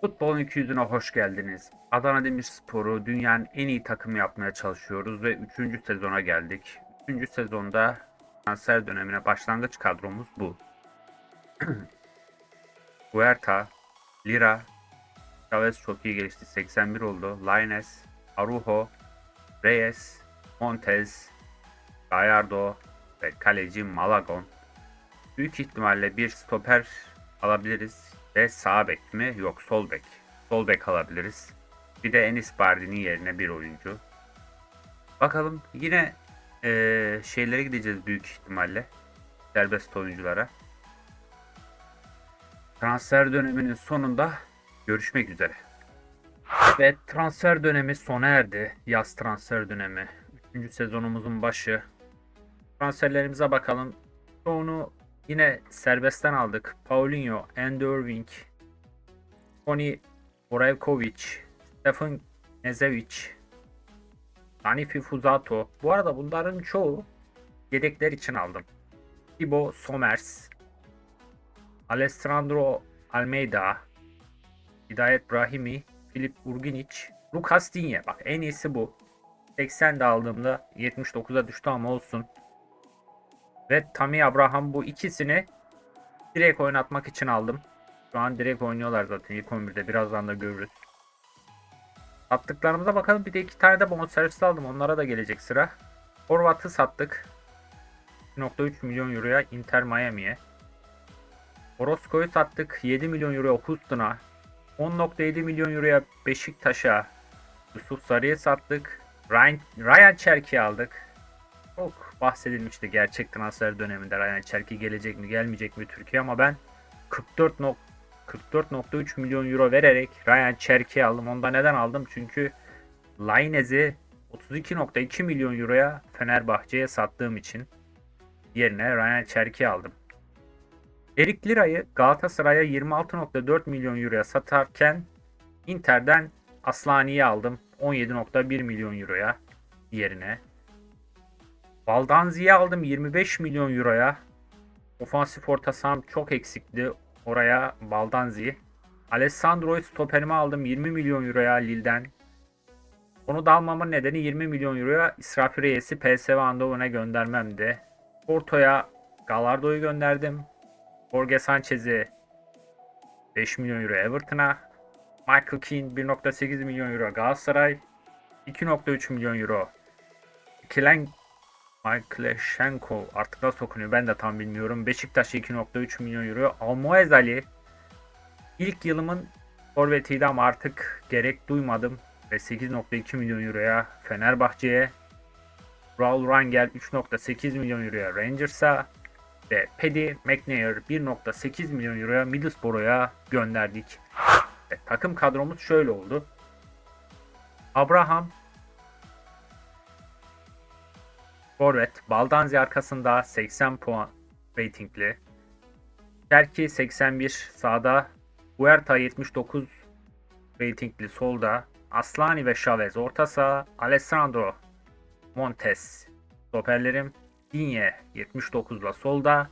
Futbolun 200'üne hoş geldiniz. Adana Demirspor'u dünyanın en iyi takımı yapmaya çalışıyoruz ve 3. sezona geldik. 3. sezonda transfer dönemine başlangıç kadromuz bu. Huerta, Lira, Chavez çok iyi gelişti 81 oldu. Lainez, Arujo, Reyes, Montez, Gallardo ve kaleci Malagon. Büyük ihtimalle bir stoper alabiliriz. Ve sağ bek mi? Yok sol bek. Sol bek alabiliriz. Bir de Enis Bardi'nin yerine bir oyuncu. Bakalım yine eee, şeylere gideceğiz büyük ihtimalle. Serbest oyunculara. Transfer döneminin sonunda görüşmek üzere. Ve transfer dönemi sona erdi. Yaz transfer dönemi. Üçüncü sezonumuzun başı. Transferlerimize bakalım. Çoğunu yine serbestten aldık. Paulinho, Andy Irving, Tony Borevkovic, Stefan Nezevic, Danifi Fuzato. Bu arada bunların çoğu yedekler için aldım. Thibaut Somers, Alessandro Almeida, Hidayet Brahimi, Filip Urginic, Lucas Digne. Bak en iyisi bu. 80 de aldığımda 79'a düştü ama olsun. Ve Tammy Abraham bu ikisini direkt oynatmak için aldım. Şu an direkt oynuyorlar zaten ilk 11'de. Birazdan da görürüz. Sattıklarımıza bakalım. Bir de iki tane de bonservis aldım. Onlara da gelecek sıra. Horvat'ı sattık. 2.3 milyon euroya Inter Miami'ye. Orozco'yu sattık. 7 milyon euroya Houston'a. 10.7 milyon euroya Beşiktaş'a. Yusuf Sarı'yı sattık. Ryan, Ryan Cherki'yi aldık. Çok bahsedilmişti gerçek transfer döneminde Ryan Cherki gelecek mi gelmeyecek mi Türkiye ama ben 44 nok 44.3 milyon euro vererek Ryan Cherki'yi aldım. Onu da neden aldım? Çünkü Lainez'i 32.2 milyon euroya Fenerbahçe'ye sattığım için yerine Ryan Cherki'yi aldım. Erik Lira'yı Galatasaray'a 26.4 milyon euroya satarken Inter'den Aslani'yi aldım 17.1 milyon euroya yerine. Baldanzi'yi aldım 25 milyon euroya. Ofansif orta saham çok eksikti. Oraya Baldanzi. Alessandro'yu stoperime aldım 20 milyon euroya Lille'den. Onu da almamın nedeni 20 milyon euroya İsrafil Reyes'i PSV Eindhoven'a göndermemdi. Porto'ya Gallardo'yu gönderdim. Jorge Sanchez'i 5 milyon euro Everton'a. Michael Keane 1.8 milyon euro Galatasaray. 2.3 milyon euro Kelen Michaelenko artık nasıl okunuyor ben de tam bilmiyorum. Beşiktaş 2.3 milyon euro. Almoez Ali ilk yılımın forvetiydi ama artık gerek duymadım. Ve 8.2 milyon euroya Fenerbahçe'ye. Raul Rangel 3.8 milyon euroya Rangers'a ve Paddy McNair 1.8 milyon euroya Middlesbrough'a gönderdik. Ve takım kadromuz şöyle oldu. Abraham Forvet, Baldanzi arkasında 80 puan ratingli. Cherki 81 sağda. Huerta 79 ratingli solda. Aslani ve Chavez orta saha. Alessandro Montes stoperlerim. Digne 79 ile solda.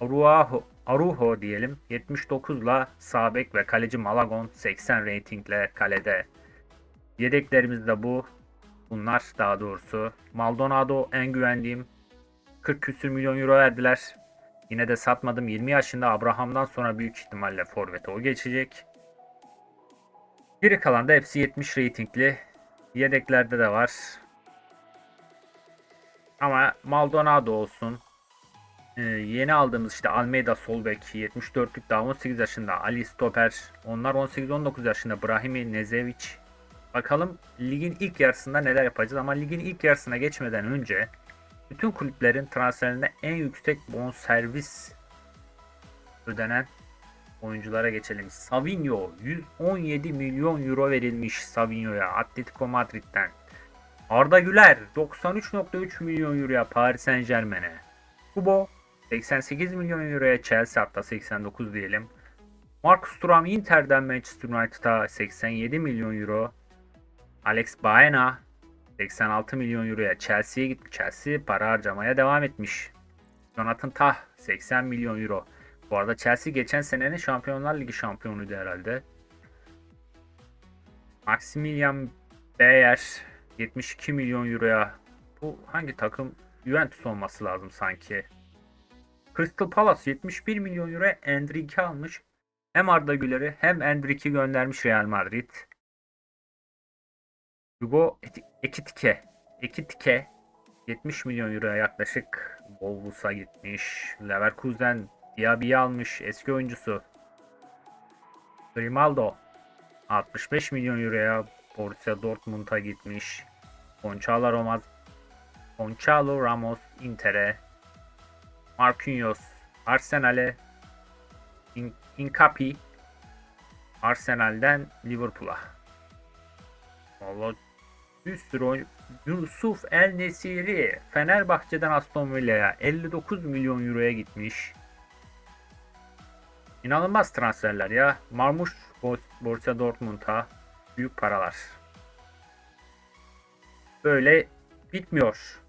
Arujo, Arujo diyelim 79 ile sağ bek ve kaleci Malagon 80 ratingle kalede. Yedeklerimiz de bu. Bunlar daha doğrusu. Maldonado en güvendiğim 40 küsür milyon euro verdiler. Yine de satmadım. 20 yaşında Abraham'dan sonra büyük ihtimalle forvete o geçecek. Geri kalan da hepsi 70 ratingli. Yedeklerde de var. Ama Maldonado olsun. Ee, yeni aldığımız işte Almeida sol bek 74'lük daha 18 yaşında Ali Stoper. Onlar 18-19 yaşında Brahimi Nezevic Bakalım ligin ilk yarısında neler yapacağız ama ligin ilk yarısına geçmeden önce bütün kulüplerin transferinde en yüksek bonservis ödenen oyunculara geçelim. Savinho 117 milyon euro verilmiş Savinho'ya Atletico Madrid'den. Arda Güler 93.3 milyon euroya Paris Saint Germain'e. Kubo 88 milyon euroya Chelsea hatta 89 diyelim. Marcus Thuram Inter'den Manchester United'a 87 milyon euro. Alex Baena 86 milyon euroya Chelsea'ye gitmiş. Chelsea para harcamaya devam etmiş. Jonathan Tah 80 milyon euro. Bu arada Chelsea geçen senenin Şampiyonlar Ligi şampiyonuydu herhalde. Maximilian Bayer 72 milyon euroya. Bu hangi takım? Juventus olması lazım sanki. Crystal Palace 71 milyon euro Endrick'i almış. Hem Arda Güler'i hem Endrick'i göndermiş Real Madrid. Hugo Ekitike. Ekitike 70 milyon euroya yaklaşık Wolves'a gitmiş. Leverkusen Diaby'i almış eski oyuncusu. Grimaldo 65 milyon euroya Borussia Dortmund'a gitmiş. Gonçalo Ramos Gonçalo Ramos Inter'e Marquinhos Arsenal'e In- Incapi Arsenal'den Liverpool'a. Vallahi bir sürü oyun- Yusuf El Nesiri Fenerbahçe'den Aston Villa'ya 59 milyon euroya gitmiş. İnanılmaz transferler ya. Marmuş Bor- Borussia Dortmund'a büyük paralar. Böyle bitmiyor.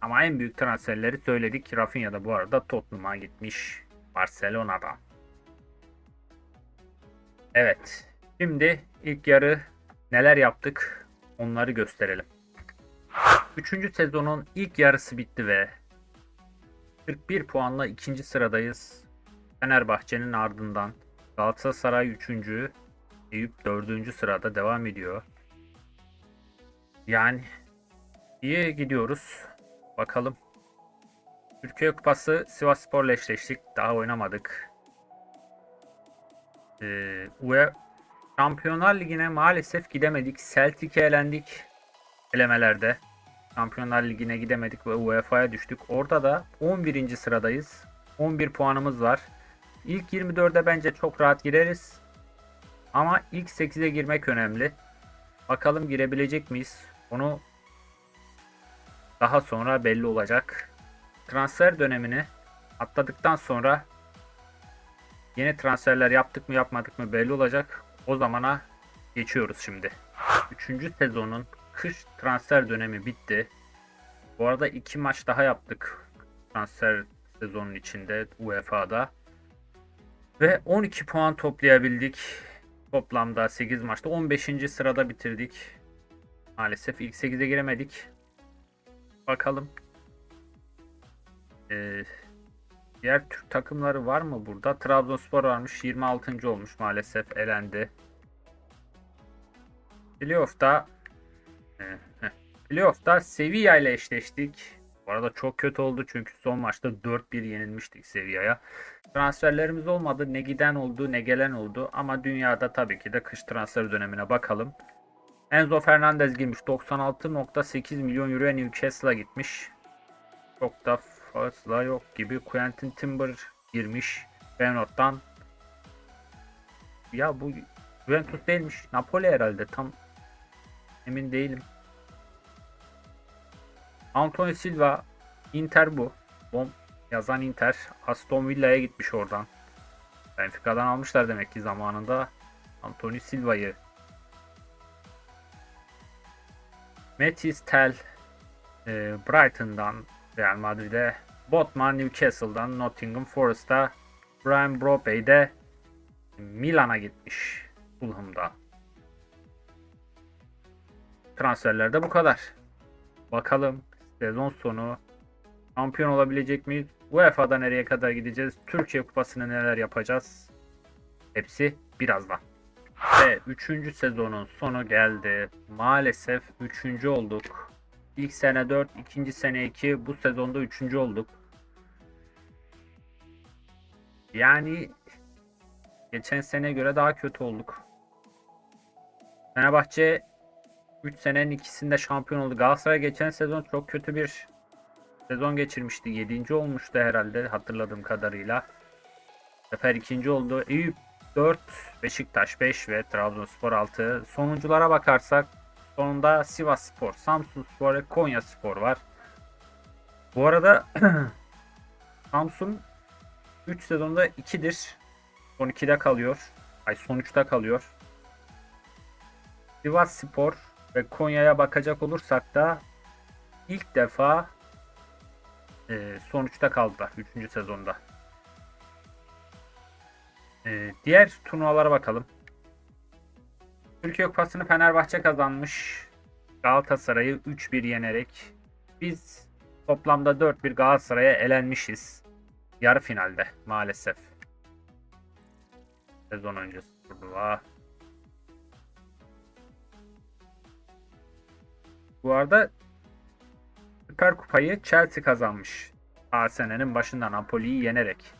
Ama en büyük transferleri söyledik. Rafinha da bu arada Tottenham'a gitmiş. Barcelona'dan. Evet. Şimdi ilk yarı neler yaptık onları gösterelim. Üçüncü sezonun ilk yarısı bitti ve 41 puanla ikinci sıradayız. Fenerbahçe'nin ardından Galatasaray 3. Eyüp 4. sırada devam ediyor. Yani iyi gidiyoruz. Bakalım. Türkiye Kupası Sivas Spor'la eşleştik. Daha oynamadık. Ee, Şampiyonlar Ligi'ne maalesef gidemedik. Celtic'e elendik elemelerde. Şampiyonlar Ligi'ne gidemedik ve UEFA'ya düştük. Orada da 11. sıradayız. 11 puanımız var. İlk 24'e bence çok rahat gireriz. Ama ilk 8'e girmek önemli. Bakalım girebilecek miyiz? Onu daha sonra belli olacak. Transfer dönemini atladıktan sonra yeni transferler yaptık mı yapmadık mı belli olacak. O zamana geçiyoruz şimdi. Üçüncü sezonun kış transfer dönemi bitti. Bu arada iki maç daha yaptık transfer sezonun içinde UEFA'da. Ve 12 puan toplayabildik. Toplamda 8 maçta 15. sırada bitirdik. Maalesef ilk 8'e giremedik. Bakalım. Ee, diğer Türk takımları var mı burada? Trabzonspor varmış. 26. olmuş maalesef. Elendi. Playoff'ta Playoff'ta Sevilla ile eşleştik. Bu arada çok kötü oldu çünkü son maçta 4-1 yenilmiştik Sevilla'ya. Transferlerimiz olmadı. Ne giden oldu ne gelen oldu. Ama dünyada tabii ki de kış transfer dönemine bakalım. Enzo Fernandez girmiş. 96.8 milyon euroya Newcastle'a gitmiş. Çok da fazla yok gibi. Quentin Timber girmiş. Feyenoord'dan. Ya bu Juventus değilmiş. Napoli herhalde. Tam emin değilim. Antonio Silva Inter bu. Bom yazan Inter Aston Villa'ya gitmiş oradan. Benfica'dan almışlar demek ki zamanında Antonio Silva'yı. Metis Tel e, Brighton'dan Real Madrid'e Botman Newcastle'dan Nottingham Forest'a Brian Brobey de Milan'a gitmiş Fulham'da. Transferlerde bu kadar. Bakalım sezon sonu şampiyon olabilecek miyiz? UEFA'da nereye kadar gideceğiz? Türkiye Kupası'nda neler yapacağız? Hepsi birazdan. Ve 3. sezonun sonu geldi. Maalesef 3. olduk. İlk sene 4, ikinci sene 2, bu sezonda 3. olduk. Yani geçen sene göre daha kötü olduk. Fenerbahçe 3 senenin ikisinde şampiyon oldu. Galatasaray geçen sezon çok kötü bir sezon geçirmişti. 7. olmuştu herhalde hatırladığım kadarıyla. Sefer ikinci oldu. Eyüp 4, Beşiktaş 5 ve Trabzonspor 6. Sonunculara bakarsak sonunda Sivas Spor, Samsun Spor ve Konya Spor var. Bu arada Samsun 3 sezonda 2'dir. Son 2'de kalıyor. Ay son 3'te kalıyor. Sivas Spor ve Konya'ya bakacak olursak da ilk defa e, son 3'te kaldılar 3. sezonda. E, diğer turnuvalara bakalım. Türkiye Kupası'nı Fenerbahçe kazanmış. Galatasaray'ı 3-1 yenerek. Biz toplamda 4-1 Galatasaray'a elenmişiz. Yarı finalde maalesef. Sezon öncesi turnuva. Bu arada Süper Kupayı Chelsea kazanmış. A senenin başında Napoli'yi yenerek.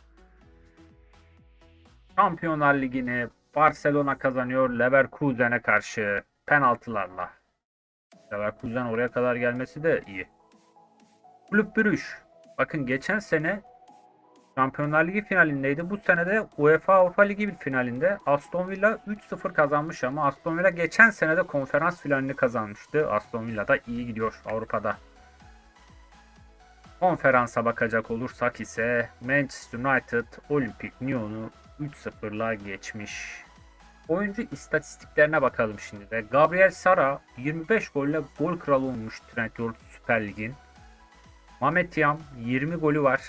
Şampiyonlar Ligi'ni Barcelona kazanıyor Leverkusen'e karşı penaltılarla. Leverkusen oraya kadar gelmesi de iyi. Kulüp Brüj. Bakın geçen sene Şampiyonlar Ligi finalindeydi. Bu sene de UEFA Avrupa Ligi bir finalinde Aston Villa 3-0 kazanmış ama Aston Villa geçen sene de konferans finalini kazanmıştı. Aston Villa da iyi gidiyor Avrupa'da. Konferansa bakacak olursak ise Manchester United Olympic Lyon'u 3-0'la geçmiş. Oyuncu istatistiklerine bakalım şimdi de. Gabriel Sara 25 golle gol kralı olmuş Trendyol Süper Lig'in. Mehmet Yam 20 golü var.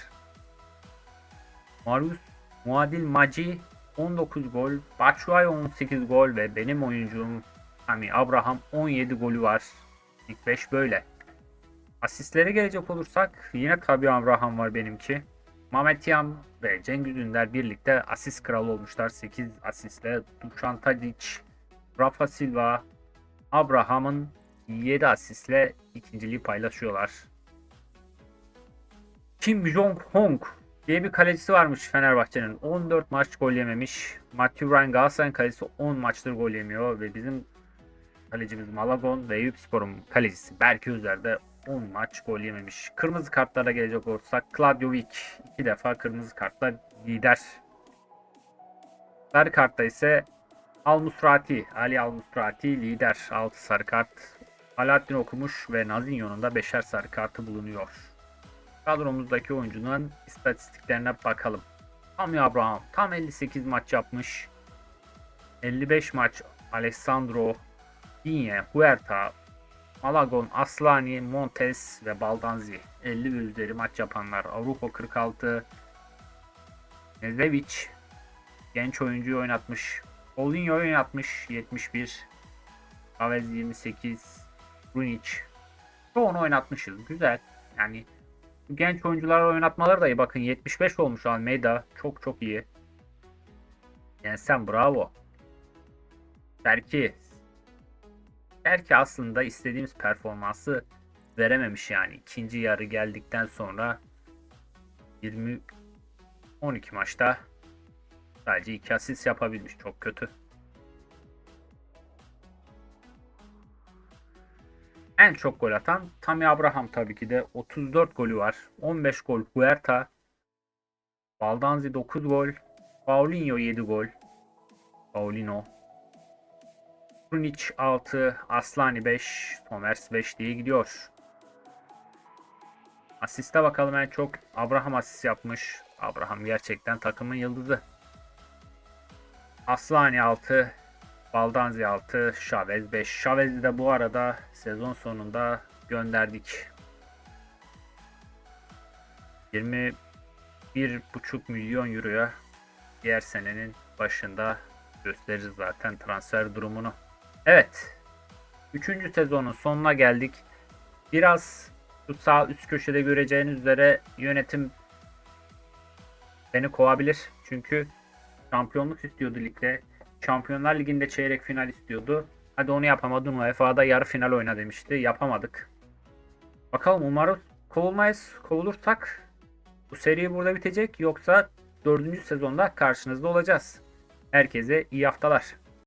Marius Muadil Maci 19 gol. Batshuayi 18 gol ve benim oyuncum Hani Abraham 17 golü var. İlk 5 böyle. Asistlere gelecek olursak yine tabii Abraham var benimki. Mehmet Yam ve Cengiz Ünder birlikte asist kralı olmuşlar. 8 asistle Dušan Tadic, Rafa Silva, Abraham'ın 7 asistle ikinciliği paylaşıyorlar. Kim Jong-hong diye bir kalecisi varmış Fenerbahçe'nin. 14 maç gol yememiş. Matthew Ryan Galatasaray'ın kalecisi 10 maçtır gol yemiyor ve bizim kalecimiz Malagon ve Eyüpspor'un kalecisi Berke Özer de 10 maç gol yememiş. Kırmızı kartlara gelecek olursak Kladjovic 2 defa kırmızı kartla lider. Sarı kartta ise Al Musrati, Ali Al Musrati lider 6 sarı kart. Alaaddin Okumuş ve Nazinho'nun da 5'er sarı kartı bulunuyor. Kadromuzdaki oyuncunun istatistiklerine bakalım. Tammy Abraham tam 58 maç yapmış. 55 maç Alessandro Digne, Huerta, Malagon, Aslani, Montes ve Baldanzi 50 ve üzeri maç yapanlar. Avrupa 46 Nezevic genç oyuncuyu oynatmış. Paulinho oynatmış 71 Chavez 28 Brunic çoğunu oynatmışız. Güzel. Yani genç oyuncuları oynatmaları da iyi. Bakın 75 olmuş Almeida. Çok çok iyi. Yani sen bravo. Belki Belki aslında istediğimiz performansı verememiş yani. ikinci yarı geldikten sonra 20 12 maçta sadece 2 asist yapabilmiş. Çok kötü. En çok gol atan Tammy Abraham tabii ki de 34 golü var. 15 gol Huerta. Baldanzi 9 gol. Paulinho 7 gol. Paulinho Krunic 6, Aslani 5, Somers 5 diye gidiyor. Asiste bakalım en çok Abraham asist yapmış. Abraham gerçekten takımın yıldızı. Aslani 6, Baldanzi 6, Chavez 5. Chavez'i de bu arada sezon sonunda gönderdik. 21,5 milyon euroya diğer senenin başında gösteririz zaten transfer durumunu. Evet. Üçüncü sezonun sonuna geldik. Biraz şu sağ üst köşede göreceğiniz üzere yönetim beni kovabilir. Çünkü şampiyonluk istiyordu ligde. Şampiyonlar Ligi'nde çeyrek final istiyordu. Hadi onu yapamadın UEFA'da yarı final oyna demişti. Yapamadık. Bakalım umarız kovulmayız. Kovulursak bu seri burada bitecek. Yoksa dördüncü sezonda karşınızda olacağız. Herkese iyi haftalar.